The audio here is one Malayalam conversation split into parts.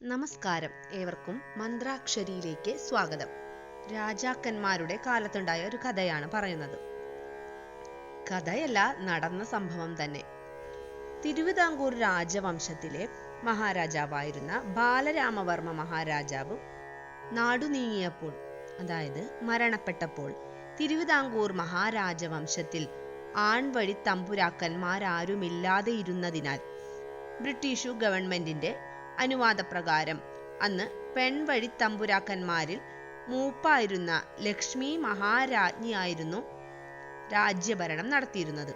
നമസ്കാരം. ഏവർക്കും മന്ത്രാക്ഷരിയിലേക്ക് സ്വാഗതം. രാജാക്കന്മാരുടെ കാലത്തുണ്ടായ ഒരു കഥയാണ് പറയുന്നത്. കഥയല്ല നടന്ന സംഭവം തന്നെ. തിരുവിതാംകൂർ രാജവംശത്തിലെ മഹാരാജാവായിരുന്ന ബാലരാമവർമ്മ മഹാരാജാവ് നാടു നീങ്ങിയപ്പോൾ അതായത് മരണപ്പെട്ടപ്പോൾ തിരുവിതാംകൂർ മഹാരാജവംശത്തിൽ ആൺവഴി തമ്പുരാക്കന്മാരാരുമില്ലാതെ ഇരുന്നതിനാൽ ബ്രിട്ടീഷു ഗവൺമെന്റിന്റെ അനുവാദപ്രകാരം. അന്ന് പെൺവഴി തമ്പുരാക്കന്മാരിൽ മൂപ്പായിരുന്ന ലക്ഷ്മി മഹാരാജ്ഞിയായിരുന്നു രാജ്യഭരണം നടത്തിയിരുന്നത്.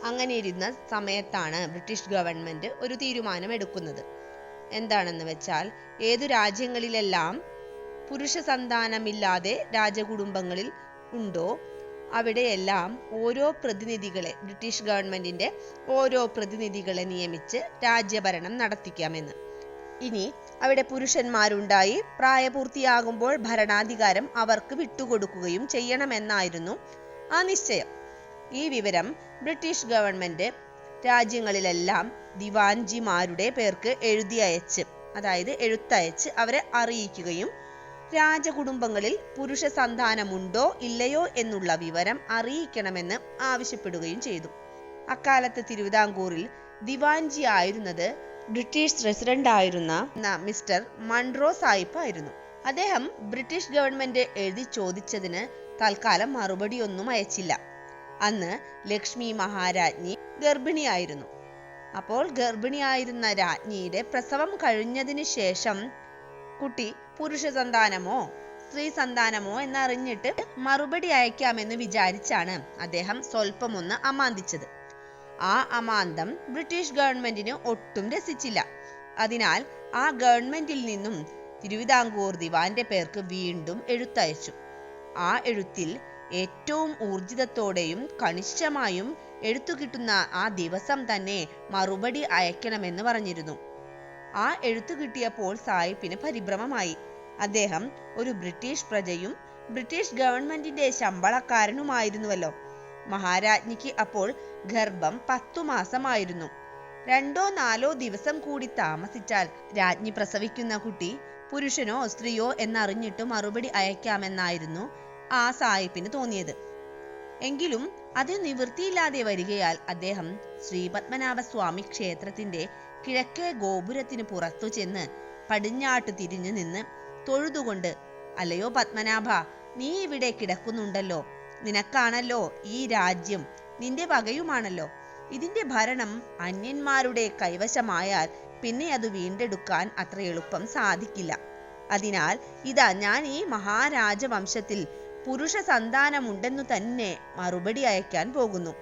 അങ്ങനെയിരുന്ന സമയത്താണ് ബ്രിട്ടീഷ് ഗവൺമെന്റ് ഒരു തീരുമാനം എടുക്കുന്നത് എന്താണെന്ന് വെച്ചാൽ ഏതു രാജ്യങ്ങളിലെല്ലാം പുരുഷ സന്താനമില്ലാതെ രാജകുടുംബങ്ങളിൽ ഉണ്ടോ അവിടെയെല്ലാം ഓരോ പ്രതിനിധികളെ ബ്രിട്ടീഷ് ഗവൺമെന്റിന്റെ ഓരോ പ്രതിനിധികളെ നിയമിച്ച് രാജ്യഭരണം നടത്തിക്കാമെന്ന്. ഇനി അവിടെ പുരുഷന്മാരുണ്ടായി. പ്രായപൂർത്തിയാകുമ്പോൾ ഭരണാധികാരം അവർക്ക് വിട്ടുകൊടുക്കുകയും ചെയ്യണമെന്നായിരുന്നു ആ നിശ്ചയം. ഈ വിവരം ബ്രിട്ടീഷ് ഗവൺമെന്റ് രാജ്യങ്ങളിലെല്ലാം ദിവാൻജിമാരുടെ പേർക്ക് എഴുതി അയച്ച് അതായത് എഴുത്തയച്ച് അവരെ അറിയിക്കുകയും രാജകുടുംബങ്ങളിൽ പുരുഷ സന്താനമുണ്ടോ ഇല്ലയോ എന്നുള്ള വിവരം അറിയിക്കണമെന്ന് ആവശ്യപ്പെടുകയും ചെയ്തു. അക്കാലത്ത് തിരുവിതാംകൂറിൽ ദിവാൻജി ആയിരുന്നത് ബ്രിട്ടീഷ് റെസിഡന്റ് ആയിരുന്ന മിസ്റ്റർ മൺറോ സാഹിബ് ആയിരുന്നു അദ്ദേഹം ബ്രിട്ടീഷ് ഗവൺമെന്റ് എഴുതി ചോദിച്ചതിന് തൽക്കാലം മറുപടിയൊന്നും അയച്ചില്ല. അന്ന് ലക്ഷ്മി മഹാരാജ്ഞി ഗർഭിണിയായിരുന്നു. അപ്പോൾ ഗർഭിണിയായിരുന്ന രാജ്ഞിയുടെ പ്രസവം കഴിഞ്ഞതിന് ശേഷം കുട്ടി പുരുഷ സന്താനമോ സ്ത്രീ സന്താനമോ എന്നറിഞ്ഞിട്ട് മറുപടി അയക്കാമെന്ന് വിചാരിച്ചാണ് അദ്ദേഹം സ്വല്പമൊന്ന് അമാന്തിച്ചത്. ആ അമാന്തം ബ്രിട്ടീഷ് ഗവൺമെന്റിന് ഒട്ടും രസിച്ചില്ല. അതിനാൽ ആ ഗവൺമെന്റിൽ നിന്നും തിരുവിതാംകൂർ ദിവാന്റെ പേർക്ക് വീണ്ടും എഴുത്തയച്ചു. ആ എഴുത്തിൽ ഏറ്റവും ഊർജിതത്തോടെയും കണിശമായും എഴുത്തു കിട്ടുന്ന ആ ദിവസം തന്നെ മറുപടി അയക്കണമെന്ന് പറഞ്ഞിരുന്നു. ആ എഴുത്തു കിട്ടിയപ്പോൾ സായിപ്പിന് പരിഭ്രമമായി. അദ്ദേഹം ഒരു ബ്രിട്ടീഷ് പ്രജയും ബ്രിട്ടീഷ് ഗവൺമെന്റിന്റെ ശമ്പളക്കാരനുമായിരുന്നുവല്ലോ. മഹാരാജ്ഞിക്ക് അപ്പോൾ ഗർഭം പത്തു മാസമായിരുന്നു. രണ്ടോ നാലോ ദിവസം കൂടി താമസിച്ചാൽ രാജ്ഞി പ്രസവിക്കുന്ന കുട്ടി പുരുഷനോ സ്ത്രീയോ എന്നറിഞ്ഞിട്ട് മറുപടി അയക്കാമെന്നായിരുന്നു ആ സായിപ്പിന് തോന്നിയത്. എങ്കിലും അത് നിവൃത്തിയില്ലാതെ വരികയാൽ അദ്ദേഹം ശ്രീപത്മനാഭസ്വാമി ക്ഷേത്രത്തിന്റെ കിഴക്കേ ഗോപുരത്തിന് പുറത്തു ചെന്ന് പടിഞ്ഞാട്ട് തിരിഞ്ഞു നിന്ന് തൊഴുതുകൊണ്ട് അല്ലയോ പത്മനാഭ നീ ഇവിടെ കിടക്കുന്നുണ്ടല്ലോ. നിനക്കാണല്ലോ ഈ രാജ്യം നിന്റെ വകയുമാണല്ലോ. ഇതിന്റെ ഭരണം അന്യന്മാരുടെ കൈവശമായാൽ പിന്നെ അത് വീണ്ടെടുക്കാൻ അത്ര എളുപ്പം സാധിക്കില്ല. അതിനാൽ ഇതാ ഞാൻ ഈ മഹാരാജവംശത്തിൽ പുരുഷ സന്താനമുണ്ടെന്നു തന്നെ മറുപടി അയക്കാൻ പോകുന്നു.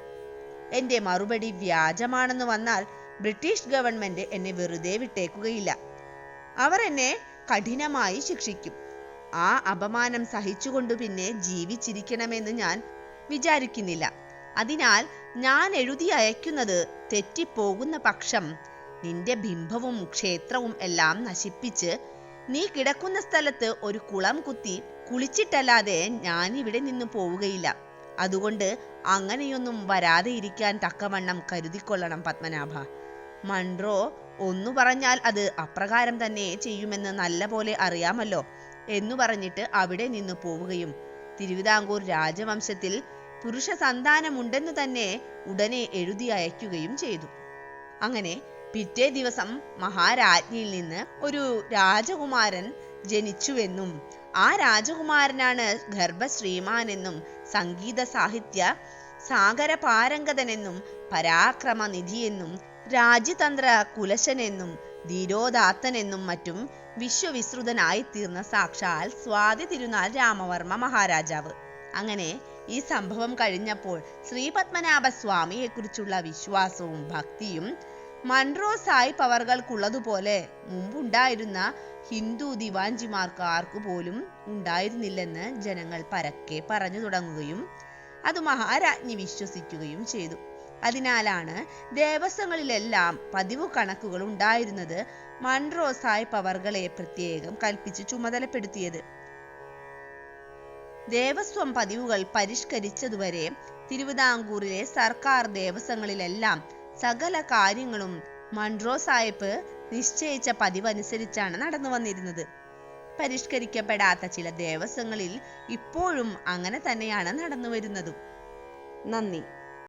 എന്റെ മറുപടി വ്യാജമാണെന്ന് വന്നാൽ ബ്രിട്ടീഷ് ഗവൺമെന്റ് എന്നെ വെറുതെ വിട്ടേക്കുകയില്ല. അവർ എന്നെ കഠിനമായി ശിക്ഷിക്കും. ആ അപമാനം സഹിച്ചുകൊണ്ടു പിന്നെ ജീവിച്ചിരിക്കണമെന്ന് ഞാൻ വിചാരിക്കുന്നില്ല. അതിനാൽ ഞാൻ എഴുതി അയക്കുന്നത് തെറ്റിപ്പോകുന്ന പക്ഷം നിന്റെ ബിംബവും ക്ഷേത്രവും എല്ലാം നശിപ്പിച്ച് നീ കിടക്കുന്ന സ്ഥലത്ത് ഒരു കുളം കുത്തി കുളിച്ചിട്ടല്ലാതെ ഞാനിവിടെ നിന്ന് പോവുകയില്ല. അതുകൊണ്ട് അങ്ങനെയൊന്നും വരാതെ ഇരിക്കാൻ തക്കവണ്ണം കരുതിക്കൊള്ളണം പത്മനാഭ. മൺട്രോ ഒന്നു പറഞ്ഞാൽ അത് അപ്രകാരം തന്നെ ചെയ്യുമെന്ന് നല്ലപോലെ അറിയാമല്ലോ എന്നു പറഞ്ഞിട്ട് അവിടെ നിന്ന് പോവുകയും. തിരുവിതാംകൂർ രാജവംശത്തിൽ പുരുഷ സന്താനമുണ്ടെന്ന് തന്നെ ഉടനെ എഴുതി അയക്കുകയും ചെയ്തു. അങ്ങനെ പിറ്റേ ദിവസം മഹാരാജ്ഞിയിൽ നിന്ന് ഒരു രാജകുമാരൻ ജനിച്ചുവെന്നും ആ രാജകുമാരനാണ് ഗർഭശ്രീമാനെന്നും സംഗീത സാഹിത്യ സാഗര പാരംഗതനെന്നും പരാക്രമനിധിയെന്നും രാജ്യതന്ത്ര കുലശനെന്നും ധീരോദാത്തനെന്നും മറ്റും വിശ്വവിശ്രുതനായി തീർന്ന സാക്ഷാൽ സ്വാതി തിരുനാൾ രാമവർമ്മ മഹാരാജാവ്. അങ്ങനെ ഈ സംഭവം കഴിഞ്ഞപ്പോൾ ശ്രീപത്മനാഭ സ്വാമിയെ കുറിച്ചുള്ള വിശ്വാസവും ഭക്തിയും മൺറോ സായിപ്പ് അവർകൾക്കുള്ളതുപോലെ മുമ്പുണ്ടായിരുന്ന ഹിന്ദു ദിവാൻജിമാർക്ക് ആർക്കു പോലും ഉണ്ടായിരുന്നില്ലെന്ന് ജനങ്ങൾ പരക്കെ പറഞ്ഞു തുടങ്ങുകയും അത് മഹാരാജ്ഞി വിശ്വസിക്കുകയും ചെയ്തു. അതിനാലാണ് ദേവസ്വങ്ങളിലെല്ലാം പതിവ് കണക്കുകൾ ഉണ്ടായിരുന്നത് മൺറോ സായിപ്പ് അവർകളെ പ്രത്യേകം കൽപ്പിച്ച് ചുമതലപ്പെടുത്തിയത്. ദേവസ്വം പതിവുകൾ പരിഷ്കരിച്ചതുവരെ തിരുവിതാംകൂറിലെ സർക്കാർ ദേവസ്വങ്ങളിലെല്ലാം സകല കാര്യങ്ങളും മൺട്രോ സാഹിബ് നിശ്ചയിച്ച പതിവനുസരിച്ചാണ് നടന്നു വന്നിരുന്നത്. പരിഷ്കരിക്കപ്പെടാത്ത ചില ദേവസ്വങ്ങളിൽ ഇപ്പോഴും അങ്ങനെ തന്നെയാണ് നടന്നു വരുന്നതും നന്ദി.